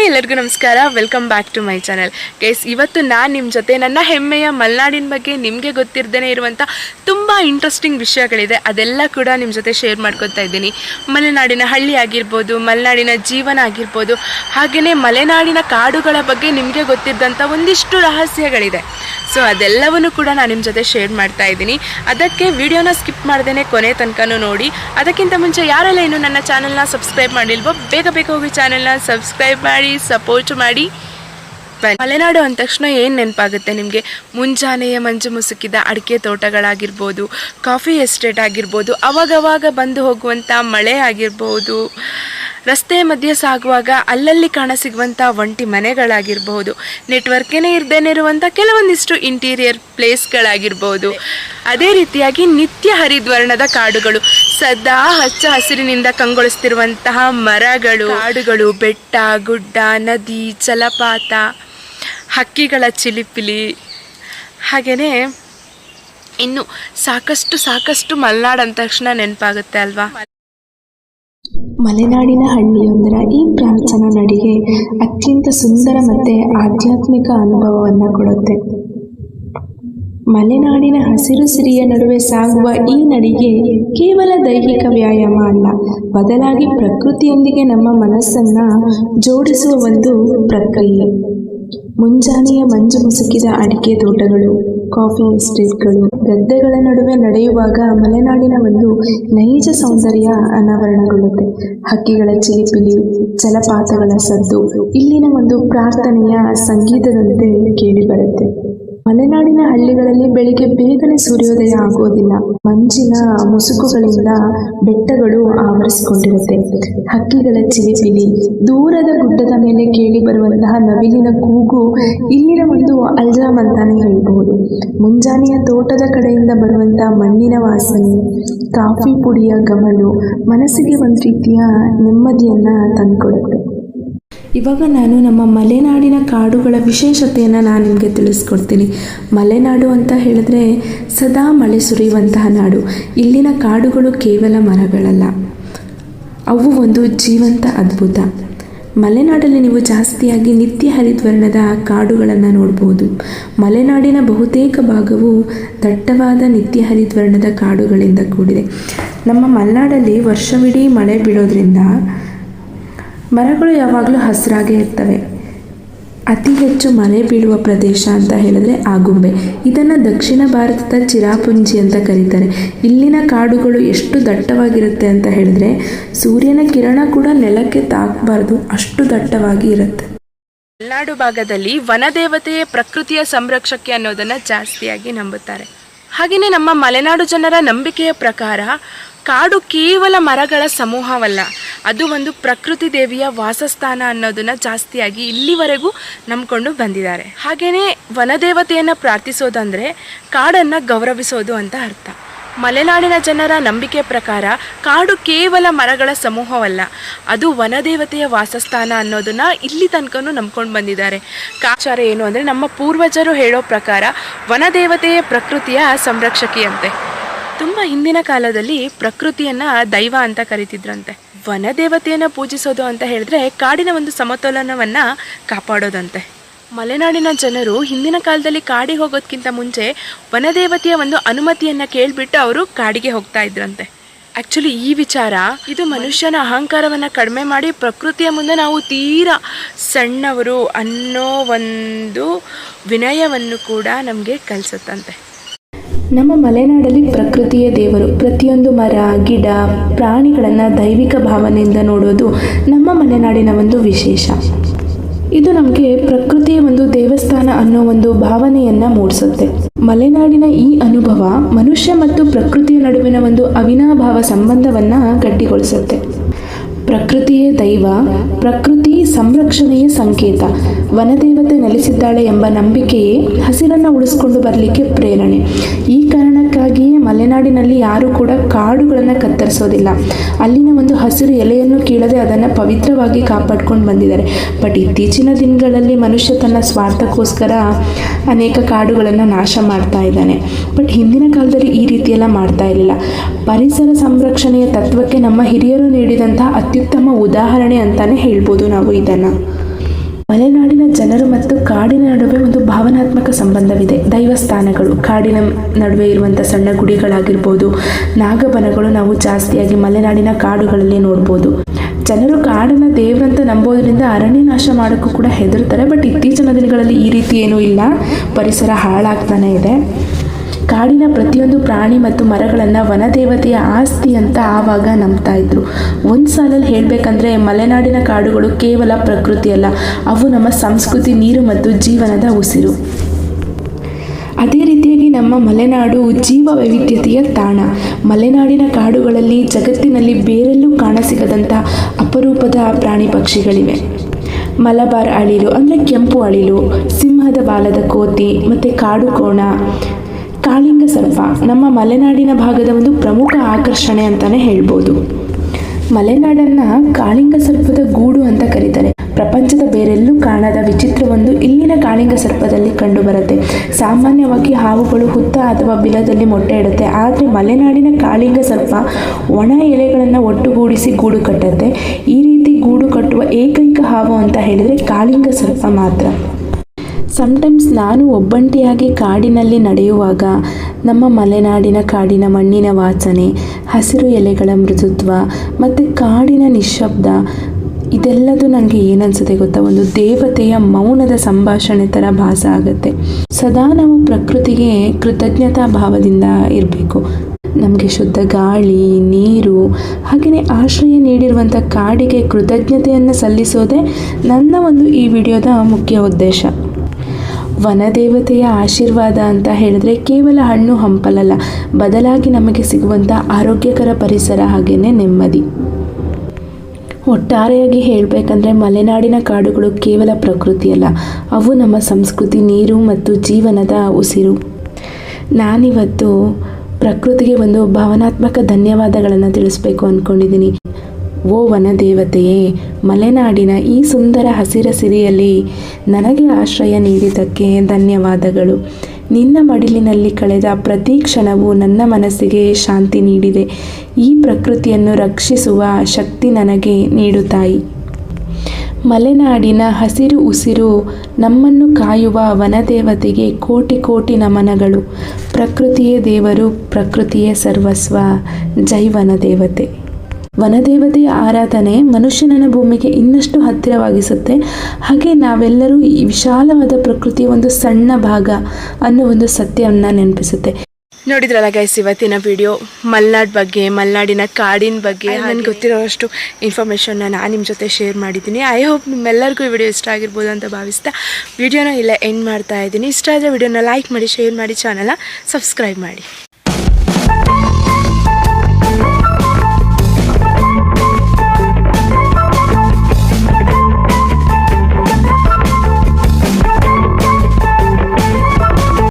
Hi ಎಲ್ಲರಿಗೂ ನಮಸ್ಕಾರ. Welcome back to my channel guys ಇವತ್ತು ನಾನು ನಿಮ್ಮ ಜೊತೆ ನನ್ನ ಹೆಮ್ಮೆಯ ಮಲೆನಾಡಿನ ಬಗ್ಗೆ ನಿಮಗೆ ಗೊತ್ತಿರದೇ ಇರುವಂಥ ತುಂಬ ಇಂಟ್ರೆಸ್ಟಿಂಗ್ ವಿಷಯಗಳಿದೆ. ಅದೆಲ್ಲ ಕೂಡ ನಿಮ್ಮ ಜೊತೆ ಶೇರ್ ಮಾಡ್ಕೊತಾ ಇದ್ದೀನಿ. ಮಲೆನಾಡಿನ ಹಳ್ಳಿ ಆಗಿರ್ಬೋದು, ಮಲೆನಾಡಿನ ಜೀವನ ಆಗಿರ್ಬೋದು ಹಾಗೆಯೇ ಮಲೆನಾಡಿನ ಕಾಡುಗಳ ಬಗ್ಗೆ ನಿಮಗೆ ಗೊತ್ತಿದ್ದಂಥ ಒಂದಿಷ್ಟು ರಹಸ್ಯಗಳಿದೆ. ಸೊ ಅದೆಲ್ಲವನ್ನು ಕೂಡ ನಾನು ನಿಮ್ಮ ಜೊತೆ ಶೇರ್ ಮಾಡ್ತಾ ಇದ್ದೀನಿ. ಅದಕ್ಕೆ ವಿಡಿಯೋನ ಸ್ಕಿಪ್ ಮಾಡ್ದೇ ಕೊನೆ ತನಕನೂ ನೋಡಿ. ಅದಕ್ಕಿಂತ ಮುಂಚೆ ಯಾರೆಲ್ಲ ಇನ್ನೂ ನನ್ನ ಚಾನಲ್ನ ಸಬ್ಸ್ಕ್ರೈಬ್ ಮಾಡಿಲ್ವೋ, ಬೇಗ ಬೇಗ ಹೋಗಿ ಚಾನಲ್ನ ಸಬ್ಸ್ಕ್ರೈಬ್ ಮಾಡಿ ಸಪೋರ್ಟ್ ಮಾಡಿ. ಮಲೆನಾಡು ಅಂದ ತಕ್ಷಣ ಏನು ನೆನಪಾಗುತ್ತೆ ನಿಮಗೆ? ಮುಂಜಾನೆಯ ಮಂಜು ಮುಸುಕಿದ ಅಡಿಕೆ ತೋಟಗಳಾಗಿರ್ಬೋದು ಕಾಫಿ ಎಸ್ಟೇಟ್ ಆಗಿರ್ಬೋದು, ಅವಾಗವಾಗ ಬಂದು ಹೋಗುವಂಥ ಮಳೆ ಆಗಿರ್ಬೋದು. ರಸ್ತೆ ಮಧ್ಯೆ ಸಾಗುವಾಗ ಅಲ್ಲಲ್ಲಿ ಕಾಣಸಿಗುವಂಥ ಒಂಟಿ ಮನೆಗಳಾಗಿರಬಹುದು. ನೆಟ್ವರ್ಕೇನೆ ಇರದೇನೆ ಇರುವಂಥ ಕೆಲವೊಂದಿಷ್ಟು ಇಂಟೀರಿಯರ್ ಪ್ಲೇಸ್ಗಳಾಗಿರ್ಬೋದು ಅದೇ ರೀತಿಯಾಗಿ ನಿತ್ಯ ಹರಿದ್ವರ್ಣದ ಕಾಡುಗಳು, ಸದಾ ಹಚ್ಚ ಹಸಿರಿನಿಂದ ಕಂಗೊಳಿಸ್ತಿರುವಂತಹ ಮರಗಳು, ಕಾಡುಗಳು, ಬೆಟ್ಟ, ಗುಡ್ಡ, ನದಿ, ಜಲಪಾತ, ಹಕ್ಕಿಗಳ ಚಿಲಿಪಿಲಿ. ಹಾಗೆಯೇ ಇನ್ನು ಸಾಕಷ್ಟು ಸಾಕಷ್ಟು ಮಲೆನಾಡು ಅಂದ ತಕ್ಷಣ ನೆನಪಾಗುತ್ತೆ ಅಲ್ವಾ? ಮಲೆನಾಡಿನ ಹಳ್ಳಿಯೊಂದರ ಈ ಪ್ರಾರ್ಥನಾ ನಡಿಗೆ ಅತ್ಯಂತ ಸುಂದರ ಮತ್ತು ಆಧ್ಯಾತ್ಮಿಕ ಅನುಭವವನ್ನು ಕೊಡುತ್ತೆ. ಮಲೆನಾಡಿನ ಹಸಿರು ಸಿರಿಯ ನಡುವೆ ಸಾಗುವ ಈ ನಡಿಗೆ ಕೇವಲ ದೈಹಿಕ ವ್ಯಾಯಾಮ ಅಲ್ಲ, ಬದಲಾಗಿ ಪ್ರಕೃತಿಯೊಂದಿಗೆ ನಮ್ಮ ಮನಸ್ಸನ್ನು ಜೋಡಿಸುವ ಒಂದು ಪ್ರಕ್ರಿಯೆ. ಮುಂಜಾನೆಯ ಮಂಜು ಮುಸುಕಿದ ಅಡಿಕೆ ತೋಟಗಳು ಕಾಫಿ ಎಸ್ಟೇಟ್ಗಳು ಗದ್ದೆಗಳ ನಡುವೆ ನಡೆಯುವಾಗ ಮಲೆನಾಡಿನ ಒಂದು ನೈಜ ಸೌಂದರ್ಯ ಅನಾವರಣಗೊಳ್ಳುತ್ತೆ. ಹಕ್ಕಿಗಳ ಚಿಲಿಪಿಲಿ, ಜಲಪಾತಗಳ ಸದ್ದು, ಇಲ್ಲಿನ ಒಂದು ಪ್ರಾರ್ಥನೆಯ ಸಂಗೀತದಂತೆ ಕೇಳಿಬರುತ್ತೆ ಹಳ್ಳಿಗಳಲ್ಲಿ ಬೆಳಿಗ್ಗೆ ಬೇಗನೆ ಸೂರ್ಯೋದಯ ಆಗೋದಿಲ್ಲ. ಮಂಜಿನ ಮುಸುಕುಗಳಿಂದ ಬೆಟ್ಟಗಳು ಆವರಿಸಿಕೊಂಡಿರುತ್ತೆ. ಹಕ್ಕಿಗಳ ಚಿಲಿಪಿಲಿ. ದೂರದ ಗುಡ್ಡದ ಮೇಲೆ ಕೇಳಿ ಬರುವಂತಹ ನವಿಲಿನ ಕೂಗು ಇಲ್ಲಿನ ಒಂದು ಅಲ್ಜಾಮ್ ಅಂತಾನೆ ಹೇಳಬಹುದು. ಮುಂಜಾನೆಯ ತೋಟದ ಕಡೆಯಿಂದ ಬರುವಂತಹ ಮಣ್ಣಿನ ವಾಸನೆ, ಕಾಫಿ ಪುಡಿಯ ಗಮಲು, ಮನಸ್ಸಿಗೆ ಒಂದು ರೀತಿಯ ನೆಮ್ಮದಿಯನ್ನ ತಂದುಕೊಡುತ್ತೆ. ಇವಾಗ ನಾನು ನಮ್ಮ ಮಲೆನಾಡಿನ ಕಾಡುಗಳ ವಿಶೇಷತೆಯನ್ನು ನಾನು ನಿಮಗೆ ತಿಳಿಸ್ಕೊಡ್ತೀನಿ. ಮಲೆನಾಡು ಅಂತ ಹೇಳಿದ್ರೆ ಸದಾ ಮಳೆ ಸುರಿಯುವಂತಹ ನಾಡು. ಇಲ್ಲಿನ ಕಾಡುಗಳು ಕೇವಲ ಮರಗಳಲ್ಲ. ಅವು ಒಂದು ಜೀವಂತ ಅದ್ಭುತ. ಮಲೆನಾಡಲ್ಲಿ ನೀವು ಜಾಸ್ತಿಯಾಗಿ ನಿತ್ಯ ಹರಿದ್ವರ್ಣದ ಕಾಡುಗಳನ್ನು ನೋಡ್ಬೋದು. ಮಲೆನಾಡಿನ ಬಹುತೇಕ ಭಾಗವು ದಟ್ಟವಾದ ನಿತ್ಯ ಹರಿದ್ವರ್ಣದ ಕಾಡುಗಳಿಂದ ಕೂಡಿದೆ. ನಮ್ಮ ಮಲೆನಾಡಲ್ಲಿ ವರ್ಷವಿಡೀ ಮಳೆ ಬೀಳೋದ್ರಿಂದ ಮರಗಳು ಯಾವಾಗಲೂ ಹಸಿರಾಗೇ ಇರ್ತವೆ. ಅತಿ ಹೆಚ್ಚು ಮಳೆ ಬೀಳುವ ಪ್ರದೇಶ ಅಂತ ಹೇಳಿದ್ರೆ ಆಗುಂಬೆ. ಇದನ್ನು ದಕ್ಷಿಣ ಭಾರತದ ಚಿರಾಪುಂಜಿ ಅಂತ ಕರೀತಾರೆ. ಇಲ್ಲಿನ ಕಾಡುಗಳು ಎಷ್ಟು ದಟ್ಟವಾಗಿರುತ್ತೆ ಅಂತ ಹೇಳಿದ್ರೆ ಸೂರ್ಯನ ಕಿರಣ ಕೂಡ ನೆಲಕ್ಕೆ ತಾಕಬಾರದು, ಅಷ್ಟು ದಟ್ಟವಾಗಿ ಇರುತ್ತೆ. ಮಲೆನಾಡು ಭಾಗದಲ್ಲಿ ವನದೇವತೆಯೇ ಪ್ರಕೃತಿಯ ಸಂರಕ್ಷಕ್ಕೆ ಅನ್ನೋದನ್ನ ಜಾಸ್ತಿಯಾಗಿ ನಂಬುತ್ತಾರೆ. ಹಾಗೆಯೇ ನಮ್ಮ ಮಲೆನಾಡು ಜನರ ನಂಬಿಕೆಯ ಪ್ರಕಾರ ಕಾಡು ಕೇವಲ ಮರಗಳ ಸಮೂಹವಲ್ಲ, ಅದು ಒಂದು ಪ್ರಕೃತಿ ದೇವಿಯ ವಾಸಸ್ಥಾನ ಅನ್ನೋದನ್ನ ಜಾಸ್ತಿಯಾಗಿ ಇಲ್ಲಿವರೆಗೂ ನಂಬ್ಕೊಂಡು ಬಂದಿದ್ದಾರೆ. ಹಾಗೆಯೇ ವನದೇವತೆಯನ್ನು ಪ್ರಾರ್ಥಿಸೋದಂದ್ರೆ ಕಾಡನ್ನು ಗೌರವಿಸೋದು ಅಂತ ಅರ್ಥ. ಮಲೆನಾಡಿನ ಜನರ ನಂಬಿಕೆ ಪ್ರಕಾರ ಕಾಡು ಕೇವಲ ಮರಗಳ ಸಮೂಹವಲ್ಲ, ಅದು ವನದೇವತೆಯ ವಾಸಸ್ಥಾನ ಅನ್ನೋದನ್ನ ಇಲ್ಲಿ ತನಕನೂ ನಂಬ್ಕೊಂಡು ಬಂದಿದ್ದಾರೆ. ಕಾಚಾರ ಏನು ಅಂದರೆ ನಮ್ಮ ಪೂರ್ವಜರು ಹೇಳೋ ಪ್ರಕಾರ ವನದೇವತೆಯ ಪ್ರಕೃತಿಯ ಸಂರಕ್ಷಕಿಯಂತೆ. ತುಂಬ ಹಿಂದಿನ ಕಾಲದಲ್ಲಿ ಪ್ರಕೃತಿಯನ್ನ ದೈವ ಅಂತ ಕರಿತಿದ್ರಂತೆ. ವನದೇವತೆಯನ್ನು ಪೂಜಿಸೋದು ಅಂತ ಹೇಳಿದ್ರೆ ಕಾಡಿನ ಒಂದು ಸಮತೋಲನವನ್ನ ಕಾಪಾಡೋದಂತೆ. ಮಲೆನಾಡಿನ ಜನರು ಹಿಂದಿನ ಕಾಲದಲ್ಲಿ ಕಾಡಿಗೆ ಹೋಗೋದಕ್ಕಿಂತ ಮುಂಚೆ ವನದೇವತೆಯ ಒಂದು ಅನುಮತಿಯನ್ನ ಕೇಳಿಬಿಟ್ಟು ಅವರು ಕಾಡಿಗೆ ಹೋಗ್ತಾ ಇದ್ರಂತೆ. ಆಕ್ಚುಲಿ ಈ ವಿಚಾರ ಇದು ಮನುಷ್ಯನ ಅಹಂಕಾರವನ್ನ ಕಡಿಮೆ ಮಾಡಿ ಪ್ರಕೃತಿಯ ಮುಂದೆ ನಾವು ತೀರಾ ಸಣ್ಣವರು ಅನ್ನೋ ಒಂದು ವಿನಯವನ್ನು ಕೂಡ ನಮಗೆ ಕಲಿಸುತ್ತಂತೆ. ನಮ್ಮ ಮಲೆನಾಡಲ್ಲಿ ಪ್ರಕೃತಿಯ ದೇವರು. ಪ್ರತಿಯೊಂದು ಮರ, ಗಿಡ, ಪ್ರಾಣಿಗಳನ್ನು ದೈವಿಕ ಭಾವನೆಯಿಂದ ನೋಡೋದು ನಮ್ಮ ಮಲೆನಾಡಿನ ಒಂದು ವಿಶೇಷ. ಇದು ನಮಗೆ ಪ್ರಕೃತಿಯ ಒಂದು ದೇವಸ್ಥಾನ ಅನ್ನೋ ಒಂದು ಭಾವನೆಯನ್ನ ಮೂಡಿಸುತ್ತೆ. ಮಲೆನಾಡಿನ ಈ ಅನುಭವ ಮನುಷ್ಯ ಮತ್ತು ಪ್ರಕೃತಿಯ ನಡುವಿನ ಒಂದು ಅವಿನಾಭಾವ ಸಂಬಂಧವನ್ನ ಗಟ್ಟಿಗೊಳಿಸುತ್ತೆ. ಪ್ರಕೃತಿಯೇ ದೈವ ಪ್ರಕೃತಿ ಸಂರಕ್ಷಣೆಯ ಸಂಕೇತ. ವನದೇವತೆ ನೆಲೆಸಿದ್ದಾಳೆ ಎಂಬ ನಂಬಿಕೆಯೇ ಹಸಿರನ್ನು ಉಳಿಸಿಕೊಂಡು ಬರಲಿಕ್ಕೆ ಪ್ರೇರಣೆ. ಈ ಕಾರಣಕ್ಕಾಗಿಯೇ ಮಲೆನಾಡಿನಲ್ಲಿ ಯಾರು ಕೂಡ ಕಾಡುಗಳನ್ನು ಕತ್ತರಿಸೋದಿಲ್ಲ. ಅಲ್ಲಿನ ಒಂದು ಹಸಿರು ಎಲೆಯನ್ನು ಕೀಳದೆ ಅದನ್ನು ಪವಿತ್ರವಾಗಿ ಕಾಪಾಡ್ಕೊಂಡು ಬಂದಿದ್ದಾರೆ. ಬಟ್ ಇತ್ತೀಚಿನ ದಿನಗಳಲ್ಲಿ ಮನುಷ್ಯ ತನ್ನ ಸ್ವಾರ್ಥಕ್ಕೋಸ್ಕರ ಅನೇಕ ಕಾಡುಗಳನ್ನು ನಾಶ ಮಾಡ್ತಾ ಇದ್ದಾನೆ. ಬಟ್ ಹಿಂದಿನ ಕಾಲದಲ್ಲಿ ಈ ರೀತಿಯೆಲ್ಲ ಮಾಡ್ತಾ ಇರಲಿಲ್ಲ. ಪರಿಸರ ಸಂರಕ್ಷಣೆಯ ತತ್ವಕ್ಕೆ ನಮ್ಮ ಹಿರಿಯರು ನೀಡಿದಂತಹ ಅತ್ಯುತ್ತಮ ಉದಾಹರಣೆ ಅಂತಾನೆ ಹೇಳ್ಬೋದು ನಾವು ಇದನ್ನು. ಮಲೆನಾಡಿನ ಜನರು ಮತ್ತು ಕಾಡಿನ ನಡುವೆ ಒಂದು ಭಾವನಾತ್ಮಕ ಸಂಬಂಧವಿದೆ. ದೈವಸ್ಥಾನಗಳು ಕಾಡಿನ ನಡುವೆ ಇರುವಂಥ ಸಣ್ಣ ಗುಡಿಗಳಾಗಿರ್ಬೋದು, ನಾಗಬನಗಳು ನಾವು ಜಾಸ್ತಿಯಾಗಿ ಮಲೆನಾಡಿನ ಕಾಡುಗಳಲ್ಲಿ ನೋಡ್ಬೋದು. ಜನರು ಕಾಡನ್ನು ದೇವರಂತ ನಂಬೋದರಿಂದ ಅರಣ್ಯ ನಾಶ ಮಾಡೋಕ್ಕೂ ಕೂಡ ಹೆದರ್ತಾರೆ. ಬಟ್ ಇತ್ತೀಚಿನ ದಿನಗಳಲ್ಲಿ ಈ ರೀತಿ ಏನೂ ಇಲ್ಲ. ಪರಿಸರ ಹಾಳಾಗ್ತಾನೆ ಇದೆ. ಕಾಡಿನ ಪ್ರತಿಯೊಂದು ಪ್ರಾಣಿ ಮತ್ತು ಮರಗಳನ್ನು ವನದೇವತೆಯ ಆಸ್ತಿ ಅಂತ ಆವಾಗ ನಂಬ್ತಾ ಇದ್ರು. ಒಂದು ಸಾಲಲ್ಲಿ ಹೇಳಬೇಕಂದ್ರೆ ಮಲೆನಾಡಿನ ಕಾಡುಗಳು ಕೇವಲ ಪ್ರಕೃತಿ ಅಲ್ಲ, ಅವು ನಮ್ಮ ಸಂಸ್ಕೃತಿ, ನೀರು ಮತ್ತು ಜೀವನದ ಉಸಿರು. ಅದೇ ರೀತಿಯಾಗಿ ನಮ್ಮ ಮಲೆನಾಡು ಜೀವ ವೈವಿಧ್ಯತೆಯ ತಾಣ. ಮಲೆನಾಡಿನ ಕಾಡುಗಳಲ್ಲಿ ಜಗತ್ತಿನಲ್ಲಿ ಬೇರೆಲ್ಲೂ ಕಾಣಸಿಗದಂಥ ಅಪರೂಪದ ಪ್ರಾಣಿ ಪಕ್ಷಿಗಳಿವೆ. ಮಲಬಾರ್ ಅಳಿಲು ಅಂದರೆ ಕೆಂಪು ಅಳಿಲು, ಸಿಂಹದ ಬಾಲದ ಕೋತಿ ಮತ್ತು ಕಾಡು ಕೋಣ. ಸರ್ಪ ನಮ್ಮ ಮಲೆನಾಡಿನ ಭಾಗದ ಒಂದು ಪ್ರಮುಖ ಆಕರ್ಷಣೆ ಅಂತಾನೆ ಹೇಳ್ಬೋದು. ಮಲೆನಾಡನ್ನ ಕಾಳಿಂಗ ಸರ್ಪದ ಗೂಡು ಅಂತ ಕರೀತಾರೆ. ಪ್ರಪಂಚದ ಬೇರೆಲ್ಲೂ ಕಾಣದ ವಿಚಿತ್ರವೊಂದು ಇಲ್ಲಿನ ಕಾಳಿಂಗ ಸರ್ಪದಲ್ಲಿ ಕಂಡುಬರುತ್ತೆ. ಸಾಮಾನ್ಯವಾಗಿ ಹಾವುಗಳು ಹುತ್ತ ಅಥವಾ ಬಿಲದಲ್ಲಿ ಮೊಟ್ಟೆ ಇಡುತ್ತೆ. ಆದರೆ ಮಲೆನಾಡಿನ ಕಾಳಿಂಗ ಸರ್ಪ ಒಣ ಎಲೆಗಳನ್ನು ಒಟ್ಟುಗೂಡಿಸಿ ಗೂಡು ಕಟ್ಟುತ್ತೆ. ಈ ರೀತಿ ಗೂಡು ಕಟ್ಟುವ ಏಕೈಕ ಹಾವು ಅಂತ ಹೇಳಿದರೆ ಕಾಳಿಂಗ ಸರ್ಪ ಮಾತ್ರ. ಸಮ್ಟೈಮ್ಸ್ ನಾನು ಒಬ್ಬಂಟಿಯಾಗಿ ಕಾಡಿನಲ್ಲಿ ನಡೆಯುವಾಗ ನಮ್ಮ ಮಲೆನಾಡಿನ ಕಾಡಿನ ಮಣ್ಣಿನ ವಾಸನೆ, ಹಸಿರು ಎಲೆಗಳ ಮೃದುತ್ವ ಮತ್ತು ಕಾಡಿನ ನಿಶ್ಶಬ್ದ, ಇದೆಲ್ಲದೂ ನನಗೆ ಏನನ್ಸುತ್ತೆ ಗೊತ್ತಾ? ಒಂದು ದೇವತೆಯ ಮೌನದ ಸಂಭಾಷಣೆ ಥರ ಭಾಸ ಆಗುತ್ತೆ. ಸದಾ ನಾವು ಪ್ರಕೃತಿಗೆ ಕೃತಜ್ಞತಾ ಭಾವದಿಂದ ಇರಬೇಕು. ನಮಗೆ ಶುದ್ಧ ಗಾಳಿ, ನೀರು ಹಾಗೆಯೇ ಆಶ್ರಯ ನೀಡಿರುವಂಥ ಕಾಡಿಗೆ ಕೃತಜ್ಞತೆಯನ್ನು ಸಲ್ಲಿಸೋದೇ ನನ್ನ ಒಂದು ಈ ವಿಡಿಯೋದ ಮುಖ್ಯ ಉದ್ದೇಶ. ವನದೇವತೆಯ ಆಶೀರ್ವಾದ ಅಂತ ಹೇಳಿದ್ರೆ ಕೇವಲ ಹಣ್ಣು ಹಂಪಲಲ್ಲ, ಬದಲಾಗಿ ನಮಗೆ ಸಿಗುವಂಥ ಆರೋಗ್ಯಕರ ಪರಿಸರ ಹಾಗೆಯೇ ನೆಮ್ಮದಿ. ಒಟ್ಟಾರೆಯಾಗಿ ಹೇಳಬೇಕಂದ್ರೆ ಮಲೆನಾಡಿನ ಕಾಡುಗಳು ಕೇವಲ ಪ್ರಕೃತಿಯಲ್ಲ, ಅವು ನಮ್ಮ ಸಂಸ್ಕೃತಿ, ನೀರು ಮತ್ತು ಜೀವನದ ಉಸಿರು. ನಾನಿವತ್ತು ಪ್ರಕೃತಿಗೆ ಒಂದು ಭಾವನಾತ್ಮಕ ಧನ್ಯವಾದಗಳನ್ನು ತಿಳಿಸ್ಬೇಕು ಅಂದ್ಕೊಂಡಿದ್ದೀನಿ ಓ ವನದೇವತೆಯೇ, ಮಲೆನಾಡಿನ ಈ ಸುಂದರ ಹಸಿರ ಸಿರಿಯಲ್ಲಿ ನನಗೆ ಆಶ್ರಯ ನೀಡಿದ್ದಕ್ಕೆ ಧನ್ಯವಾದಗಳು. ನಿನ್ನ ಮಡಿಲಿನಲ್ಲಿ ಕಳೆದ ಪ್ರತಿ ಕ್ಷಣವು ನನ್ನ ಮನಸ್ಸಿಗೆ ಶಾಂತಿ ನೀಡಿದೆ. ಈ ಪ್ರಕೃತಿಯನ್ನು ರಕ್ಷಿಸುವ ಶಕ್ತಿ ನನಗೆ ನೀಡು ತಾಯಿ. ಮಲೆನಾಡಿನ ಹಸಿರು ಉಸಿರು ನಮ್ಮನ್ನು ಕಾಯುವ ವನದೇವತೆಗೆ ಕೋಟಿ ಕೋಟಿ ನಮನಗಳು. ಪ್ರಕೃತಿಯೇ ದೇವರು, ಪ್ರಕೃತಿಯೇ ಸರ್ವಸ್ವ. ಜೈ ವನದೇವತೆ. ವನದೇವತೆಯ ಆರಾಧನೆ ಮನುಷ್ಯನನ್ನ ಭೂಮಿಗೆ ಇನ್ನಷ್ಟು ಹತ್ತಿರವಾಗಿಸುತ್ತೆ. ಹಾಗೆ ನಾವೆಲ್ಲರೂ ಈ ವಿಶಾಲವಾದ ಪ್ರಕೃತಿಯ ಒಂದು ಸಣ್ಣ ಭಾಗ ಅನ್ನೋ ಒಂದು ಸತ್ಯವನ್ನು ನೆನಪಿಸುತ್ತೆ. ನೋಡಿದ್ರಲ್ಲ ಗೈಸ್ ಇವತ್ತಿನ ವಿಡಿಯೋ ಮಲ್ನಾಡ್ ಬಗ್ಗೆ ಮಲ್ನಾಡಿನ ಕಾಡಿನ ಬಗ್ಗೆ ನನಗೆ ಗೊತ್ತಿರೋಷ್ಟು ಇನ್ಫಾರ್ಮೇಷನ್ನ ನಾನು ನಿಮ್ಮ ಜೊತೆ ಶೇರ್ ಮಾಡಿದ್ದೀನಿ. ಐ ಹೋಪ್ ನಿಮ್ಮೆಲ್ಲರಿಗೂ ಈ ವಿಡಿಯೋ ಇಷ್ಟ ಆಗಿರ್ಬೋದು ಅಂತ ಭಾವಿಸ್ತಾ ವಿಡಿಯೋನ ಇಲ್ಲ ಎಂಡ್ ಮಾಡ್ತಾ ಇದ್ದೀನಿ. ಇಷ್ಟ ಆದರೆ ವಿಡಿಯೋನ ಲೈಕ್ ಮಾಡಿ ಶೇರ್ ಮಾಡಿ ಚಾನಲ್ನ ಸಬ್ಸ್ಕ್ರೈಬ್ ಮಾಡಿ.